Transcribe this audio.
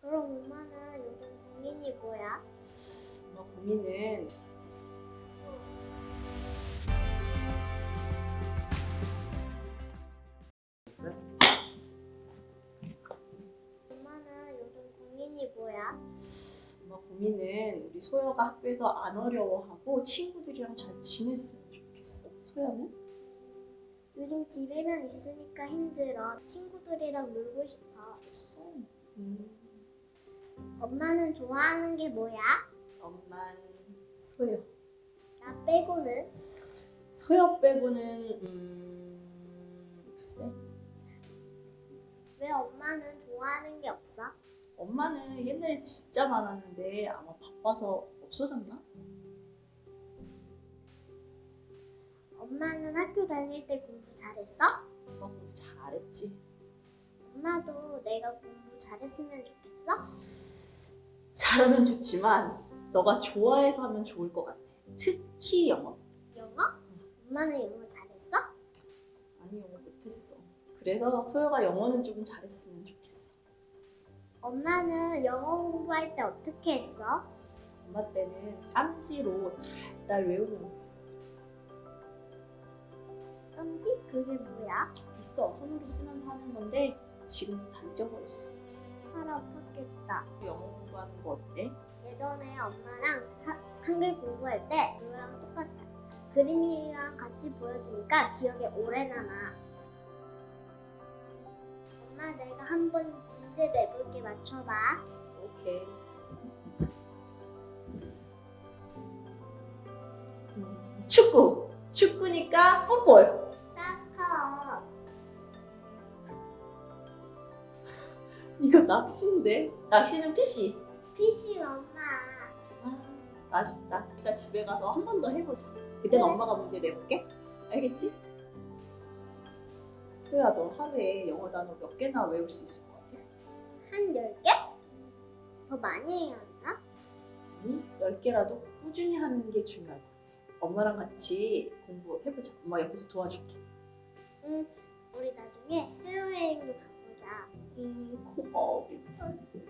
그럼 엄마는 요즘 고민이 뭐야? 엄마 고민은 엄마는 요즘 고민이 뭐야? 엄마 고민은 우리 소여가 학교에서 안 어려워하고 친구들이랑 잘 지냈으면 좋겠어. 소여는? 요즘 집에만 있으니까 힘들어. 친구들이랑 놀고 싶어. 음, 엄마는 좋아하는 게 뭐야? 엄만 소여. 나 빼고는 소여 빼고는 음 글쎄. 왜 엄마는 좋아하는 게 없어? 엄마는 옛날에 진짜 많았는데 아마 바빠서 없어졌나? 엄마는 학교 다닐 때 공부 잘했어? 엄마 공부 잘했지. 엄마도 내가 공부 잘했으면 좋겠어? 잘하면 좋지만 너가 좋아해서 하면 좋을 것 같아. 특히 영어. 영어? 엄마는 영어 잘했어? 아니 영어 못했어. 그래서 소여가 영어는 조금 잘했으면 좋겠어. 엄마는 영어 공부할 때 어떻게 했어? 엄마 때는 깜지로 달달 외우면서 했어. 깜지? 그게 뭐야? 있어 손으로 쓰면서 하는 건데 지금 다 잊어버렸어. 팔 아팠겠다. 영어 공부하는 거 어때? 예전에 엄마랑 하- 한글 공부할 때 그거랑 똑같아. 그림이랑 같이 보여주니까 기억에 오래 남아. 엄마 내가 한 번 문제 내볼게 맞춰봐. 오케이. 음, 축구. 축구니까 풋볼. 이거 낚시인데. 낚시는 PC. 피쉬 엄마. 아, 아쉽다. 이따 집에 가서 한 번 더 해보자. 그때는 그래. 엄마가 문제 내볼게. 알겠지? 소야, 너 하루에 영어 단어 몇 개나 외울 수 있을 것 같아? 한 10개? 더 많이 해야 하나? 아니, 10개라도 꾸준히 하는 게 중요할 것 같아. 엄마랑 같이 공부해보자. 엄마 옆에서 도와줄게. 응. 우리 나중에 해외여행도 가보자. 음, 고마워. 민서.